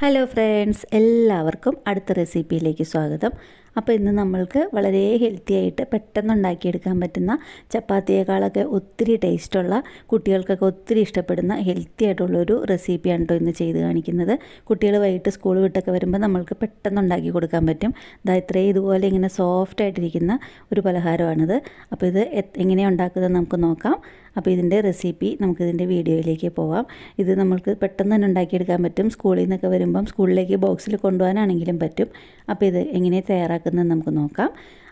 Hello friends എല്ലാവർക്കും അടുത്ത റെസിപ്പിയിലേക്ക് സ്വാഗതം. അപ്പോൾ ഇന്ന് നമ്മൾക്ക് വളരെ ഹെൽത്തി ആയിട്ട് പെട്ടെന്ന് ഉണ്ടാക്കിയെടുക്കാൻ പറ്റുന്ന ചപ്പാത്തിയേക്കാളൊക്കെ ഒത്തിരി ടേസ്റ്റുള്ള കുട്ടികൾക്കൊക്കെ ഒത്തിരി ഇഷ്ടപ്പെടുന്ന ഹെൽത്തി ആയിട്ടുള്ളൊരു റെസിപ്പിയാണ് കേട്ടോ ഇന്ന് ചെയ്ത് കാണിക്കുന്നത്. കുട്ടികൾ വൈകിട്ട് സ്കൂൾ വിട്ടൊക്കെ വരുമ്പോൾ നമ്മൾക്ക് പെട്ടെന്ന് ഉണ്ടാക്കി കൊടുക്കാൻ പറ്റും. ഇതാ ഇത്രയും ഇതുപോലെ ഇങ്ങനെ സോഫ്റ്റ് ആയിട്ടിരിക്കുന്ന ഒരു പലഹാരമാണിത്. അപ്പോൾ ഇത് എങ്ങനെയാണ് ഉണ്ടാക്കുന്നത് നമുക്ക് നോക്കാം. അപ്പോൾ ഇതിന്റെ റെസിപ്പി നമുക്കിതിന്റെ വീഡിയോയിലേക്ക് പോവാം. ഇത് നമ്മൾക്ക് പെട്ടെന്ന് തന്നെ ഉണ്ടാക്കിയെടുക്കാൻ പറ്റും. സ്കൂളിൽ നിന്നൊക്കെ വരുമ്പം സ്കൂളിലേക്ക് ബോക്സിൽ കൊണ്ടുപോകാനാണെങ്കിലും പറ്റും. അപ്പോൾ ഇത് എങ്ങനെ തയ്യാറാക്കുന്നത് നമുക്ക് നോക്കാം.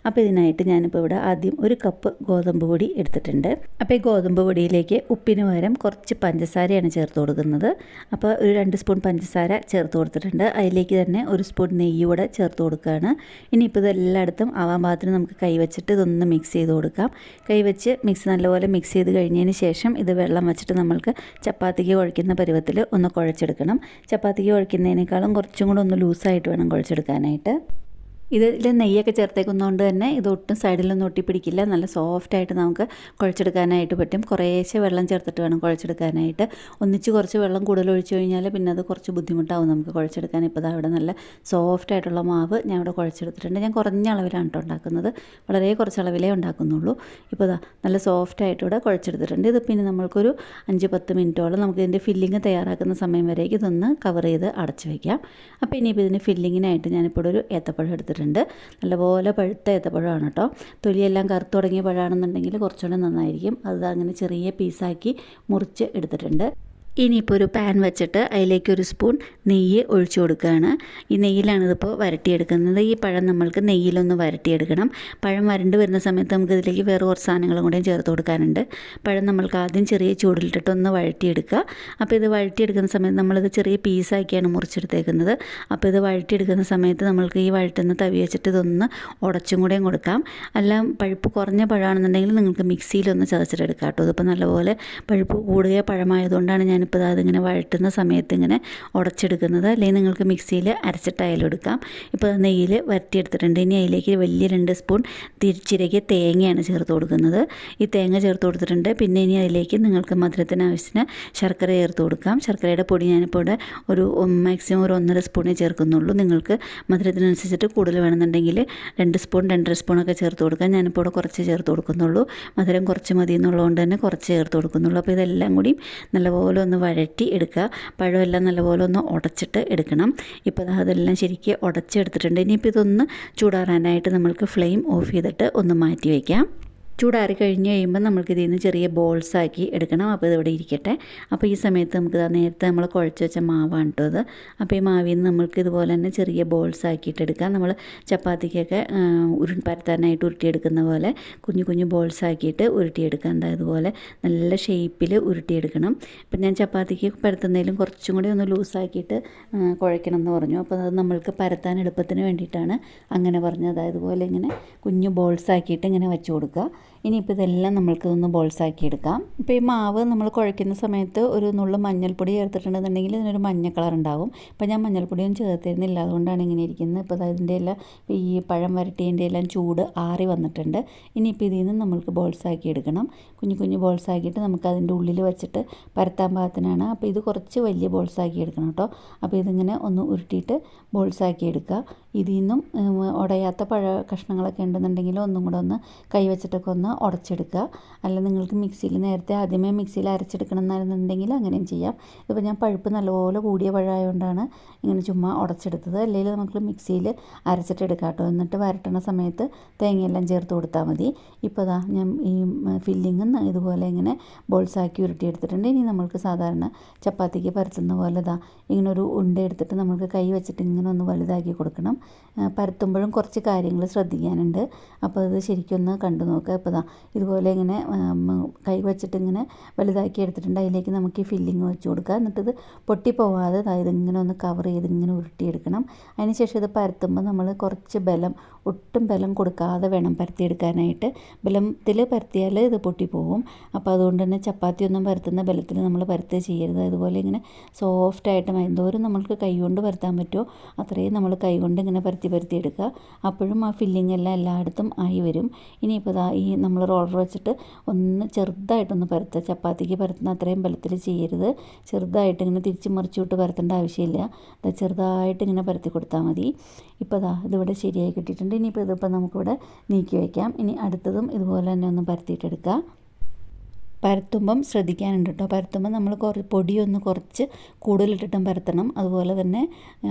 അപ്പോൾ ഇതിനായിട്ട് ഞാനിപ്പോൾ ഇവിടെ ആദ്യം ഒരു കപ്പ് ഗോതമ്പ് പൊടി എടുത്തിട്ടുണ്ട്. അപ്പോൾ ഈ ഗോതമ്പ് പൊടിയിലേക്ക് ഉപ്പിന് പകരം കുറച്ച് പഞ്ചസാരയാണ് ചേർത്ത് കൊടുക്കുന്നത്. അപ്പോൾ ഒരു രണ്ട് സ്പൂൺ പഞ്ചസാര ചേർത്ത് കൊടുത്തിട്ടുണ്ട്. അതിലേക്ക് തന്നെ ഒരു സ്പൂൺ നെയ്യ് കൂടെ ചേർത്ത് കൊടുക്കുകയാണ്. ഇനിയിപ്പോൾ ഇത് എല്ലായിടത്തും ആവാൻ പാകത്തിന് നമുക്ക് കൈവച്ചിട്ട് ഇതൊന്ന് മിക്സ് ചെയ്ത് കൊടുക്കാം. കൈവച്ച് മിക്സ് നല്ലപോലെ മിക്സ് ചെയ്ത് കഴിഞ്ഞതിന് ശേഷം ഇത് വെള്ളം വെച്ചിട്ട് നമ്മൾക്ക് ചപ്പാത്തിക്ക് കുഴയ്ക്കുന്ന പരുവത്തിൽ ഒന്ന് കുഴച്ചെടുക്കണം. ചപ്പാത്തിക്ക് കുഴയ്ക്കുന്നതിനേക്കാളും കുറച്ചും കൂടെ ഒന്ന് ലൂസായിട്ട് വേണം കുഴച്ചെടുക്കാനായിട്ട്. ഇതിൽ നെയ്യൊക്കെ ചേർത്തേക്കുന്നതുകൊണ്ട് തന്നെ ഇത് ഒട്ടും സൈഡിലൊന്നും ഒട്ടിപ്പിടിക്കില്ല. നല്ല സോഫ്റ്റായിട്ട് നമുക്ക് കുഴച്ചെടുക്കാനായിട്ട് പറ്റും. കുറേശ്ശെ വെള്ളം ചേർത്തിട്ട് വേണം കുഴച്ചെടുക്കാനായിട്ട്. ഒന്നിച്ച് കുറച്ച് വെള്ളം കൂടുതൽ ഒഴിച്ചു കഴിഞ്ഞാൽ പിന്നെ അത് കുറച്ച് ബുദ്ധിമുട്ടാവും നമുക്ക് കുഴച്ചെടുക്കാൻ. ഇപ്പോൾ അവിടെ നല്ല സോഫ്റ്റ് ആയിട്ടുള്ള മാവ് ഞാൻ ഇവിടെ കുഴച്ചെടുത്തിട്ടുണ്ട്. ഞാൻ കുറഞ്ഞ അളവിലാണ് കേട്ടോ ഉണ്ടാക്കുന്നത്. വളരെ കുറച്ച് അളവിലേ ഉണ്ടാക്കുന്നുള്ളൂ. ഇപ്പോൾ ഇതാ നല്ല സോഫ്റ്റ് ആയിട്ട് ഇവിടെ കുഴച്ചെടുത്തിട്ടുണ്ട്. ഇത് പിന്നെ നമ്മൾക്കൊരു അഞ്ച് പത്ത് മിനിറ്റോളം നമുക്ക് ഇതിന്റെ ഫില്ലിങ് തയ്യാറാക്കുന്ന സമയം വരേക്ക് ഇതൊന്ന് കവർ ചെയ്ത് അടച്ചു വയ്ക്കാം അപ്പോൾ ഇനിയിപ്പോൾ ഇതിന് ഫില്ലിങ്ങിനായിട്ട് ഞാനിപ്പോൾ ഒരു ഏത്തപ്പഴം എടുത്തിട്ടുണ്ട്. നല്ലപോലെ പഴുത്ത ഏത്തപ്പഴമാണ് കേട്ടോ. തൊലിയെല്ലാം കറുത്ത് തുടങ്ങിയ പഴമാണെന്നുണ്ടെങ്കിൽ കുറച്ചുകൂടെ നന്നായിരിക്കും. അത് അങ്ങനെ ചെറിയ പീസാക്കി മുറിച്ച് എടുത്തിട്ടുണ്ട്. ഇനിയിപ്പോൾ ഒരു പാൻ വെച്ചിട്ട് അതിലേക്ക് ഒരു സ്പൂൺ നെയ്യ് ഒഴിച്ചു കൊടുക്കുകയാണ്. ഈ നെയ്യിലാണ് ഇതിപ്പോൾ വരട്ടിയെടുക്കുന്നത്. ഈ പഴം നമ്മൾക്ക് നെയ്യിലൊന്ന് വരട്ടിയെടുക്കണം. പഴം വരണ്ട് വരുന്ന സമയത്ത് നമുക്ക് ഇതിലേക്ക് വേറെ കുറച്ച് സാധനങ്ങളും കൂടെയും ചേർത്ത് കൊടുക്കാനുണ്ട്. പഴം നമ്മൾക്ക് ആദ്യം ചെറിയ ചൂടിലിട്ടിട്ട് ഒന്ന് അപ്പോൾ ഇത് വഴറ്റിയെടുക്കുന്ന സമയത്ത് നമ്മളിത് ചെറിയ പീസാക്കിയാണ് മുറിച്ചെടുത്തേക്കുന്നത്. അപ്പോൾ ഇത് വഴറ്റിയെടുക്കുന്ന സമയത്ത് നമ്മൾക്ക് ഈ വഴറ്റുന്ന തവി വെച്ചിട്ട് ഇതൊന്ന് ഉടച്ചും കൂടെയും കൊടുക്കാം. അല്ല പഴുപ്പ് കുറഞ്ഞ പഴമാണെന്നുണ്ടെങ്കിൽ നിങ്ങൾക്ക് മിക്സിയിലൊന്ന് ചതച്ചിട്ടെടുക്കാം കേട്ടോ. ഇതിപ്പോൾ നല്ലപോലെ പഴുപ്പ് കൂടിയ പഴമായതുകൊണ്ടാണ് ഞാൻ ഞാനിപ്പോൾ അതിങ്ങനെ വഴറ്റുന്ന സമയത്ത് ഇങ്ങനെ ഉടച്ചെടുക്കുന്നത്. അല്ലെങ്കിൽ നിങ്ങൾക്ക് മിക്സിയിൽ അരച്ചിട്ടായാലും എടുക്കാം ഇപ്പോൾ നെയ്യിൽ വരട്ടിയെടുത്തിട്ടുണ്ട്. ഇനി അതിലേക്ക് വലിയ രണ്ട് സ്പൂൺ തിരിച്ചിരകിയ തേങ്ങയാണ് ചേർത്ത് കൊടുക്കുന്നത്. ഈ തേങ്ങ ചേർത്ത് കൊടുത്തിട്ടുണ്ട്. പിന്നെ ഇനി അതിലേക്ക് നിങ്ങൾക്ക് മധുരത്തിന് ആവശ്യത്തിന് ശർക്കര ചേർത്ത് കൊടുക്കാം. ശർക്കരയുടെ പൊടി ഞാനിപ്പോൾ ഇവിടെ ഒരു മാക്സിമം ഒരു ഒന്നര സ്പൂണേ ചേർക്കുന്നുള്ളൂ. നിങ്ങൾക്ക് മധുരത്തിനനുസരിച്ചിട്ട് കൂടുതൽ വേണമെന്നുണ്ടെങ്കിൽ രണ്ട് സ്പൂൺ രണ്ടര സ്പൂണൊക്കെ ചേർത്ത് കൊടുക്കാം. ഞാനിപ്പോൾ ഇവിടെ കുറച്ച് ചേർത്ത് കൊടുക്കുന്നുള്ളൂ. മധുരം കുറച്ച് മതി എന്നുള്ളതുകൊണ്ട് തന്നെ കുറച്ച് ചേർത്ത് കൊടുക്കുന്നുള്ളൂ. അപ്പോൾ ഇതെല്ലാം കൂടി നല്ലപോലെ ഒന്ന് ഒന്ന് വഴറ്റി എടുക്കുക. പഴമെല്ലാം നല്ലപോലെ ഒന്ന് ഉടച്ചിട്ട് എടുക്കണം. ഇപ്പോൾ അതെല്ലാം ശരിക്കും ഉടച്ചെടുത്തിട്ടുണ്ട്. ഇനിയിപ്പോൾ ഇതൊന്ന് ചൂടാറാനായിട്ട് നമ്മൾക്ക് ഫ്ലെയിം ഓഫ് ചെയ്തിട്ട് ഒന്ന് മാറ്റി വയ്ക്കാം ചൂടാറി കഴിഞ്ഞ് കഴിയുമ്പോൾ ഇതിൽ നിന്ന് ചെറിയ ബോൾസ് ആക്കി എടുക്കണം. അപ്പോൾ ഇതിവിടെ ഇരിക്കട്ടെ. അപ്പോൾ ഈ സമയത്ത് നമുക്ക് നേരത്തെ നമ്മൾ കുഴച്ച് വെച്ച മാവാണ് കേട്ടോ അത് അപ്പോൾ ഈ മാവിൽ നിന്ന് നമ്മൾക്ക് ഇതുപോലെ തന്നെ ചെറിയ ബോൾസ് ആക്കിയിട്ട് എടുക്കാം. നമ്മൾ ചപ്പാത്തിക്കൊക്കെ ഉരുൺ പരത്താനായിട്ട് ഉരുട്ടിയെടുക്കുന്ന പോലെ കുഞ്ഞു കുഞ്ഞു ബോൾസ് ആക്കിയിട്ട് ഉരുട്ടിയെടുക്കാം. ഇതുപോലെ നല്ല ഷേപ്പിൽ ഉരുട്ടിയെടുക്കണം. ഇപ്പം ഞാൻ ചപ്പാത്തിക്ക് പരത്തുന്നതിലും കുറച്ചും കൂടി ഒന്ന് ലൂസാക്കിയിട്ട് കുഴയ്ക്കണം എന്ന് പറഞ്ഞു. അപ്പോൾ അത് നമ്മൾക്ക് പരത്താൻ എളുപ്പത്തിന് വേണ്ടിയിട്ടാണ് അങ്ങനെ പറഞ്ഞത്. അതായത് പോലെ ഇങ്ങനെ കുഞ്ഞു ബോൾസ് ആക്കിയിട്ട് ഇങ്ങനെ വെച്ച് കൊടുക്കുക. ഇനിയിപ്പോൾ ഇതെല്ലാം നമ്മൾക്ക് ഒന്ന് ബോൾസാക്കി എടുക്കാം. ഇപ്പോൾ ഈ മാവ് നമ്മൾ കുഴയ്ക്കുന്ന സമയത്ത് ഒരു നുള്ളു മഞ്ഞൾപ്പൊടി ചേർത്തിട്ടുണ്ടെന്നുണ്ടെങ്കിൽ ഇതിനൊരു മഞ്ഞ കളർ ഉണ്ടാവും അപ്പോൾ ഞാൻ മഞ്ഞൾപ്പൊടിയൊന്നും ചേർത്തിരുന്നില്ല. അതുകൊണ്ടാണ് ഇങ്ങനെ ഇരിക്കുന്നത്. ഇപ്പോൾ അതിന്റെ എല്ലാം ഈ പഴം വരട്ടിയതിന്റെ എല്ലാം ചൂട് ആറി വന്നിട്ടുണ്ട്. ഇനിയിപ്പോൾ ഇതിൽ നിന്ന് നമ്മൾക്ക് ബോൾസാക്കി എടുക്കണം. കുഞ്ഞു കുഞ്ഞു ബോൾസാക്കിയിട്ട് നമുക്ക് അതിന്റെ ഉള്ളിൽ വെച്ചിട്ട് പരത്താൻ പാകത്തിനാണ്. അപ്പോൾ ഇത് കുറച്ച് വലിയ ബോൾസാക്കി എടുക്കണം കേട്ടോ. അപ്പോൾ ഇതിങ്ങനെ ഒന്ന് ഉരുട്ടിയിട്ട് ബോൾസാക്കി എടുക്കുക. ഇതിൽ നിന്നും ഉടയാത്ത പഴ കഷ്ണങ്ങളൊക്കെ ഉണ്ടെന്നുണ്ടെങ്കിൽ ഒന്നും കൂടെ ഒന്ന് കൈ വെച്ചിട്ടൊക്കെ ഒന്ന് ഉടച്ചെടുക്കുക. അല്ല നിങ്ങൾക്ക് മിക്സിയിൽ നേരത്തെ ആദ്യമേ മിക്സിയിൽ അരച്ചെടുക്കണം എന്നായിരുന്നുണ്ടെങ്കിൽ അങ്ങനെയും ചെയ്യാം. ഇപ്പോൾ ഞാൻ പഴുപ്പ് നല്ലപോലെ കൂടിയ പഴമായതുകൊണ്ടാണ് ഇങ്ങനെ ചുമ്മാ ഉടച്ചെടുത്തത്. അല്ലെങ്കിൽ നമുക്ക് മിക്സിയിൽ അരച്ചിട്ടെടുക്കാം കേട്ടോ. എന്നിട്ട് വരട്ടണ സമയത്ത് തേങ്ങയെല്ലാം ചേർത്ത് കൊടുത്താൽ മതി. ഇപ്പോൾ ഞാൻ ഈ ഫില്ലിങ് ഇതുപോലെ ഇങ്ങനെ ബോൾസാക്കി ഉരുട്ടിയെടുത്തിട്ടുണ്ട്. ഇനി നമ്മൾക്ക് സാധാരണ ചപ്പാത്തിക്ക് പരത്തുന്ന പോലെ ഇതാ ഇങ്ങനെ ഒരു ഉണ്ട എടുത്തിട്ട് നമ്മൾക്ക് കൈ വെച്ചിട്ട് ഇങ്ങനെ ഒന്ന് വലുതാക്കി കൊടുക്കണം. പരത്തുമ്പോഴും കുറച്ച് കാര്യങ്ങൾ ശ്രദ്ധിക്കാനുണ്ട്. അപ്പോൾ അത് ശരിക്കൊന്ന് കണ്ടു നോക്കുക ഇപ്പോൾ ഇതാ ഇതുപോലെ ഇങ്ങനെ കൈ വെച്ചിട്ട് ഇങ്ങനെ വലുതാക്കി എടുത്തിട്ടുണ്ട്. അതിലേക്ക് നമുക്ക് ഈ ഫില്ലിങ് വെച്ച് കൊടുക്കുക എന്നിട്ടിത് പൊട്ടിപ്പോവാതെ അതായത് ഇങ്ങനെ ഒന്ന് കവർ ചെയ്ത് ഇങ്ങനെ ഉരുട്ടിയെടുക്കണം. അതിനുശേഷം ഇത് പരത്തുമ്പോൾ നമ്മൾ കുറച്ച് ബലം ഒട്ടും ബലം കൊടുക്കാതെ വേണം പരത്തിയെടുക്കാനായിട്ട് ബലത്തിൽ പരത്തിയാൽ ഇത് പൊട്ടിപ്പോവും. അപ്പോൾ അതുകൊണ്ട് തന്നെ ചപ്പാത്തി ഒന്നും പരത്തുന്ന ബലത്തിൽ നമ്മൾ പരത്തുക ചെയ്യരുത്. അതുപോലെ ഇങ്ങനെ സോഫ്റ്റായിട്ട് എന്തോരം നമ്മൾക്ക് കൈകൊണ്ട് പരത്താൻ പറ്റുമോ അത്രയും നമ്മൾ കൈകൊണ്ട് ഇങ്ങനെ പരത്തി പരത്തി എടുക്കുക. അപ്പോഴും ആ ഫില്ലിംഗ് എല്ലാം എല്ലായിടത്തും ആയി വരും. ഇനിയിപ്പോൾ ഈ നമ്മൾ റോളർ വെച്ചിട്ട് ഒന്ന് ചെറുതായിട്ടൊന്ന് പരത്തുക. ചപ്പാത്തിക്ക് പരത്തുന്ന അത്രയും ബലത്തിൽ ചെയ്യരുത്. ചെറുതായിട്ട് ഇങ്ങനെ തിരിച്ച് മറിച്ചു വിട്ട് പരത്തേണ്ട ആവശ്യമില്ല. ചെറുതായിട്ട് ഇങ്ങനെ പരത്തി കൊടുത്താൽ മതി. ഇപ്പോൾ ദാ ഇതിവിടെ ശരിയായി കിട്ടിയിട്ടുണ്ട്. ഇനിയിപ്പോൾ ഇതിപ്പോൾ നമുക്കിവിടെ നീക്കി വയ്ക്കാം. ഇനി അടുത്തതും ഇതുപോലെ തന്നെ ഒന്ന് പരത്തിയിട്ടെടുക്കുക പരത്തുമ്പം ശ്രദ്ധിക്കാനുണ്ട് കേട്ടോ പരത്തുമ്പോൾ നമ്മൾ കുറ പൊടിയൊന്ന് കുറച്ച് കൂടുതലിട്ടിട്ടും പരത്തണം. അതുപോലെ തന്നെ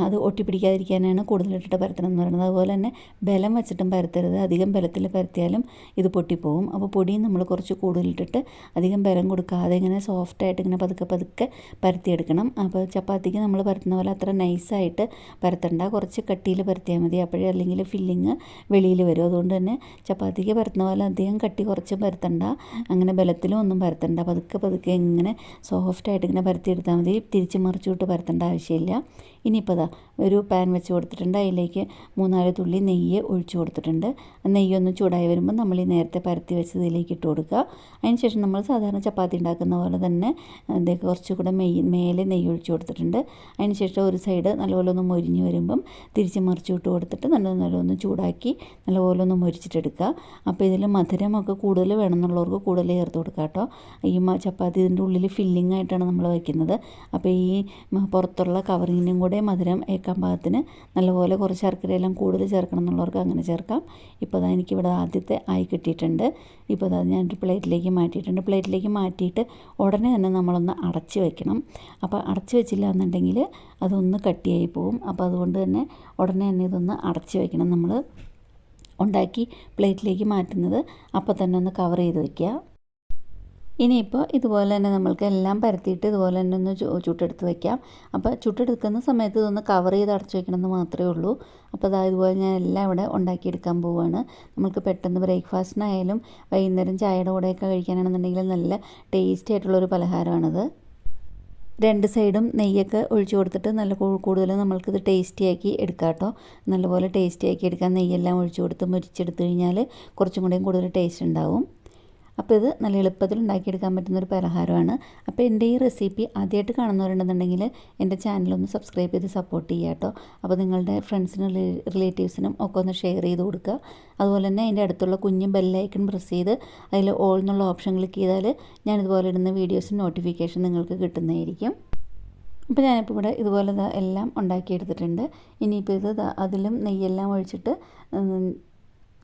അത് ഒട്ടിപ്പിടിക്കാതിരിക്കാനാണ് കൂടുതലിട്ടിട്ട് പരത്തണം എന്ന് പറയുന്നത്. അതുപോലെ തന്നെ ബലം വെച്ചിട്ടും പരത്തരുത്. അധികം ബലത്തിൽ പരത്തിയാലും ഇത് പൊട്ടിപ്പോവും. അപ്പോൾ പൊടിയും നമ്മൾ കുറച്ച് കൂടുതലിട്ടിട്ട് അധികം ബലം കൊടുക്കാതെ ഇങ്ങനെ സോഫ്റ്റായിട്ട് ഇങ്ങനെ പതുക്കെ പതുക്കെ പരത്തിയെടുക്കണം. അപ്പോൾ ചപ്പാത്തിക്ക് നമ്മൾ പരത്തുന്ന പോലെ അത്ര നൈസായിട്ട് പരത്തണ്ട. കുറച്ച് കട്ടിയിൽ പരത്തിയാൽ മതി. അപ്പോഴേ അല്ലെങ്കിൽ ഫില്ലിങ് വെളിയിൽ വരും. അതുകൊണ്ട് തന്നെ ചപ്പാത്തിക്ക് പരത്തുന്ന പോലെ അധികം കട്ടി കുറച്ച് പരത്തണ്ട. അങ്ങനെ ബലത്തിലും ഒന്നും പരത്തണ്ട. പതുക്കെ പതുക്കെ ഇങ്ങനെ സോഫ്റ്റായിട്ട് ഇങ്ങനെ പരത്തിയെടുത്താൽ മതി. തിരിച്ച് മറിച്ചുവിട്ട് പരത്തേണ്ട ആവശ്യമില്ല. ഇനിയിപ്പോൾ അതാ ഒരു പാൻ വെച്ച് കൊടുത്തിട്ടുണ്ട്. അതിലേക്ക് മൂന്നാൽ തുള്ളി നെയ്യ് ഒഴിച്ചു കൊടുത്തിട്ടുണ്ട്. നെയ്യൊന്ന് ചൂടായി വരുമ്പോൾ നമ്മൾ ഈ നേരത്തെ പരത്തി വെച്ചതിലേക്ക് ഇട്ട് കൊടുക്കുക. അതിന് ശേഷം നമ്മൾ സാധാരണ ചപ്പാത്തി ഉണ്ടാക്കുന്ന പോലെ തന്നെ ഇതേ കുറച്ചുകൂടെ മെയ് മേലെ നെയ്യ് ഒഴിച്ചു കൊടുത്തിട്ടുണ്ട്. അതിന് ശേഷം ഒരു സൈഡ് നല്ലപോലെ ഒന്ന് മൊരിഞ്ഞ് വരുമ്പം തിരിച്ച് മറിച്ചു വിട്ട് കൊടുത്തിട്ട് നല്ല നല്ലൊന്ന് ചൂടാക്കി നല്ലപോലെ ഒന്ന് മൊരിച്ചിട്ടെടുക്കുക. അപ്പോൾ ഇതിൽ മധുരമൊക്കെ കൂടുതൽ വേണമെന്നുള്ളവർക്ക് കൂടുതൽ ചേർത്ത് കൊടുക്കുക കേട്ടോ. ഈ ചപ്പാത്തി ഇതിന്റെ ഉള്ളിൽ ഫില്ലിംഗ് ആയിട്ടാണ് നമ്മൾ വയ്ക്കുന്നത് അപ്പോൾ ഈ പുറത്തുള്ള കവറിങ്ങിനും കൂടെ മധുരം ഏക്കാൻ പാകത്തിന് നല്ലപോലെ കുറച്ച് ശർക്കരയെല്ലാം കൂടുതൽ ചേർക്കണം എന്നുള്ളവർക്ക് അങ്ങനെ ചേർക്കാം. ഇപ്പോൾ അതാ എനിക്കിവിടെ ആദ്യത്തെ ആയി കിട്ടിയിട്ടുണ്ട്. ഇപ്പോൾ അതാ ഞാനൊരു പ്ലേറ്റിലേക്ക് മാറ്റിയിട്ടുണ്ട്. പ്ലേറ്റിലേക്ക് മാറ്റിയിട്ട് ഉടനെ തന്നെ നമ്മളൊന്ന് അടച്ച് വയ്ക്കണം അപ്പോൾ അടച്ച് വെച്ചില്ല എന്നുണ്ടെങ്കിൽ അതൊന്ന് കട്ടിയായി പോകും അപ്പോൾ അതുകൊണ്ട് തന്നെ ഉടനെ തന്നെ ഇതൊന്ന് അടച്ച് വയ്ക്കണം നമ്മൾ ഉണ്ടാക്കി പ്ലേറ്റിലേക്ക് മാറ്റുന്നത്. അപ്പോൾ തന്നെ ഒന്ന് കവർ ചെയ്ത് വയ്ക്കുക ഇനിയിപ്പോൾ ഇതുപോലെ തന്നെ നമ്മൾക്ക് എല്ലാം പരത്തിയിട്ട് ഇതുപോലെ തന്നെ ഒന്ന് ചുട്ടെടുത്ത് വയ്ക്കാം അപ്പോൾ ചുട്ടെടുക്കുന്ന സമയത്ത് ഇതൊന്ന് കവർ ചെയ്ത് അടച്ചു വയ്ക്കണമെന്ന് മാത്രമേ ഉള്ളൂ. അപ്പോൾ അതാ ഇതുപോലെ ഞാൻ എല്ലാം ഇവിടെ ഉണ്ടാക്കിയെടുക്കാൻ പോവുകയാണ് നമുക്ക് പെട്ടെന്ന് ബ്രേക്ക്ഫാസ്റ്റിനായാലും വൈകുന്നേരം ചായയുടെ കൂടെയൊക്കെ കഴിക്കാനാണെന്നുണ്ടെങ്കിൽ നല്ല ടേസ്റ്റി ആയിട്ടുള്ളൊരു പലഹാരമാണിത്. രണ്ട് സൈഡും നെയ്യൊക്കെ ഒഴിച്ചു കൊടുത്തിട്ട് നല്ല കൂടുതൽ നമ്മൾക്കിത് ടേസ്റ്റിയാക്കി എടുക്കാം കേട്ടോ. നല്ലപോലെ ടേസ്റ്റിയാക്കി എടുക്കാൻ നെയ്യെല്ലാം ഒഴിച്ചു കൊടുത്ത് മുരിച്ചെടുത്ത് കഴിഞ്ഞാൽ കുറച്ചും കൂടെയും കൂടുതൽ ടേസ്റ്റ് ഉണ്ടാവും. അപ്പോൾ ഇത് നല്ല എളുപ്പത്തിൽ ഉണ്ടാക്കിയെടുക്കാൻ പറ്റുന്ന ഒരു പലഹാരമാണ്. അപ്പോൾ എന്റെ ഈ റെസിപ്പി ആദ്യമായിട്ട് കാണുന്നവരുണ്ടെന്നുണ്ടെങ്കിൽ എന്റെ ചാനലൊന്ന് സബ്സ്ക്രൈബ് ചെയ്ത് സപ്പോർട്ട് ചെയ്യുക കേട്ടോ. അപ്പോൾ നിങ്ങളുടെ ഫ്രണ്ട്സിനും റിലേറ്റീവ്സിനും ഒക്കെ ഒന്ന് ഷെയർ ചെയ്ത് കൊടുക്കുക. അതുപോലെ തന്നെ അതിന്റെ അടുത്തുള്ള കുഞ്ഞും ബെല്ലൈക്കൺ പ്രസ് ചെയ്ത് അതിൽ ഓൾ എന്നുള്ള ഓപ്ഷൻ ക്ലിക്ക് ചെയ്താൽ ഞാനിതുപോലെ ഇടുന്ന വീഡിയോസ് നോട്ടിഫിക്കേഷൻ നിങ്ങൾക്ക് കിട്ടുന്നതായിരിക്കും. അപ്പോൾ ഞാനിപ്പോൾ ഇവിടെ ഇതുപോലെ എല്ലാം ഉണ്ടാക്കിയെടുത്തിട്ടുണ്ട്. ഇനിയിപ്പോൾ ഇത് അതിലും നെയ്യെല്ലാം ഒഴിച്ചിട്ട്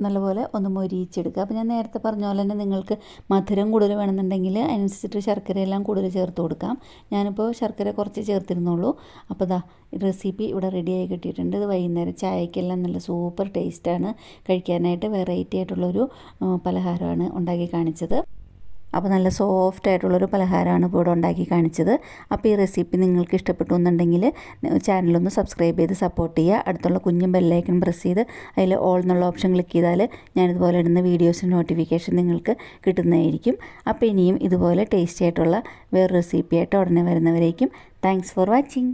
നല്ലപോലെ ഒന്ന് മൊരിയിച്ചെടുക്കുക. അപ്പോൾ ഞാൻ നേരത്തെ പറഞ്ഞ പോലെ തന്നെ നിങ്ങൾക്ക് മധുരം കൂടുതൽ വേണമെന്നുണ്ടെങ്കിൽ അതിനനുസരിച്ചിട്ട് ശർക്കരയെല്ലാം കൂടുതൽ ചേർത്ത് കൊടുക്കാം. ഞാനിപ്പോൾ ശർക്കര കുറച്ച് ചേർത്തിരുന്നുള്ളൂ. അപ്പോൾ ദാ റെസിപ്പി ഇവിടെ റെഡിയായി കിട്ടിയിട്ടുണ്ട്. ഇത് വൈകുന്നേരം ചായക്കെല്ലാം നല്ല സൂപ്പർ ടേസ്റ്റാണ് കഴിക്കാനായിട്ട് വെറൈറ്റി ആയിട്ടുള്ളൊരു പലഹാരമാണ് ഉണ്ടാക്കി കാണിച്ചത്. അപ്പോൾ നല്ല സോഫ്റ്റ് ആയിട്ടുള്ളൊരു പലഹാരമാണ് ഇപ്പോൾ ഇവിടെ ഉണ്ടാക്കി കാണിച്ചത്. അപ്പോൾ ഈ റെസിപ്പി നിങ്ങൾക്ക് ഇഷ്ടപ്പെട്ടു എന്നുണ്ടെങ്കിൽ ചാനലൊന്ന് സബ്സ്ക്രൈബ് ചെയ്ത് സപ്പോർട്ട് ചെയ്യുക. അടുത്തുള്ള കുഞ്ഞും ബെല്ലൈക്കൺ പ്രസ് ചെയ്ത് അതിൽ ഓൾ എന്നുള്ള ഓപ്ഷൻ ക്ലിക്ക് ചെയ്താൽ ഞാനിതുപോലെ ഇടുന്ന വീഡിയോസിന്റെ നോട്ടിഫിക്കേഷൻ നിങ്ങൾക്ക് കിട്ടുന്നതായിരിക്കും. അപ്പോൾ ഇനിയും ഇതുപോലെ ടേസ്റ്റി ആയിട്ടുള്ള വേറെ റെസിപ്പി ആയിട്ട് ഉടനെ വരുന്നവരേക്കും. Thanks for watching